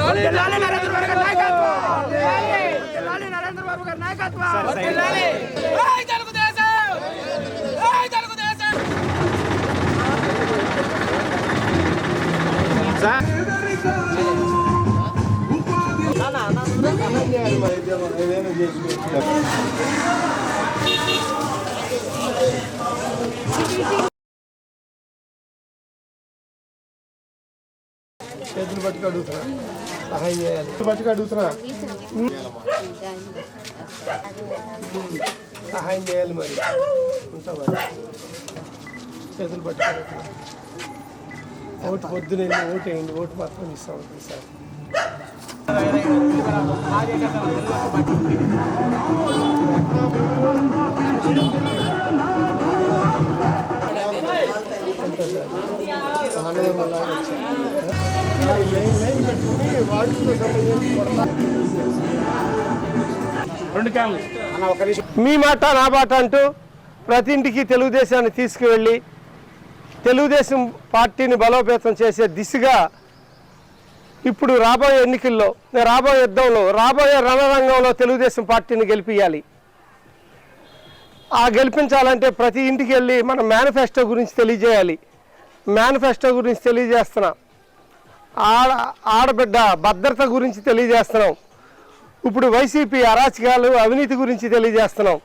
వర్ధిల్లాలి నరేంద్ర బాబు చేతులు పట్టుకు అడుగుతున్నా సహాయం చేయాలి. పట్టుకు అడుగుతున్నా సహాయం చేయాలి మరి. ఉంటా మరి. చేతులు పట్టుకు ఓటు పొద్దున ఓటు వేయండి. ఓటు మాత్రం ఇస్తాం ఉంటుంది సార్. అంతే మీ మాట నా మాట అంటూ ప్రతి ఇంటికి తెలుగుదేశాన్ని తీసుకువెళ్ళి తెలుగుదేశం పార్టీని బలోపేతం చేసే దిశగా ఇప్పుడు రాబోయే ఎన్నికల్లో రాబోయే యుద్ధంలో రాబోయే రణరంగంలో తెలుగుదేశం పార్టీని గెలిపించాలి ఆ గెలిపించాలంటే ప్రతి ఇంటికి వెళ్ళి మన మేనిఫెస్టో గురించి తెలియజేయాలి. మేనిఫెస్టో గురించి తెలియజేస్తున్నాం. ఆడ ఆడబిడ్డ భద్రత గురించి తెలియజేస్తున్నాం. ఇప్పుడు వైసీపీ అరాచకాలు అవినీతి గురించి తెలియజేస్తున్నాం.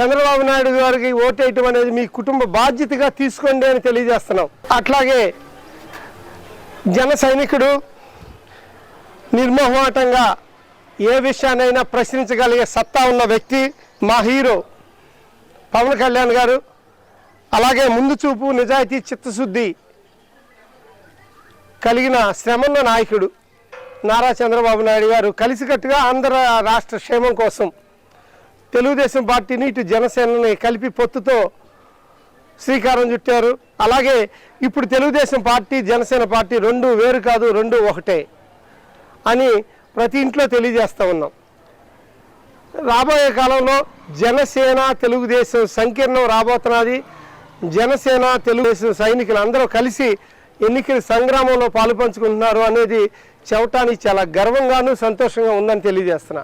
చంద్రబాబు నాయుడు గారికి ఓటేయటం అనేది మీ కుటుంబ బాధ్యతగా తీసుకోండి అని తెలియజేస్తున్నాం. అట్లాగే జన సైనికుడు నిర్మోహమాటంగా ఏ విషయాన్నైనా ప్రశ్నించగలిగే సత్తా ఉన్న వ్యక్తి మా హీరో పవన్ కళ్యాణ్ గారు. అలాగే ముందు చూపు నిజాయితీ చిత్తశుద్ధి కలిగిన శ్రమన్న నాయకుడు నారా చంద్రబాబు నాయుడు గారు కలిసికట్టుగా ఆంధ్ర రాష్ట్ర క్షేమం కోసం తెలుగుదేశం పార్టీని ఇటు జనసేనని కలిపి పొత్తుతో శ్రీకారం చుట్టారు. అలాగే ఇప్పుడు తెలుగుదేశం పార్టీ జనసేన పార్టీ రెండు వేరు కాదు రెండు ఒకటే అని ప్రతి ఇంట్లో తెలియజేస్తూ ఉన్నాం. రాబోయే కాలంలో జనసేన తెలుగుదేశం సంకీర్ణం రాబోతున్నది. జనసేన తెలుగుదేశం సైనికులు అందరూ కలిసి ఎన్నికల సంగ్రామంలో పాలుపంచుకుంటున్నారు అనేది చెప్పటానికి చాలా గర్వంగాను సంతోషంగా ఉందని తెలియజేస్తున్నా.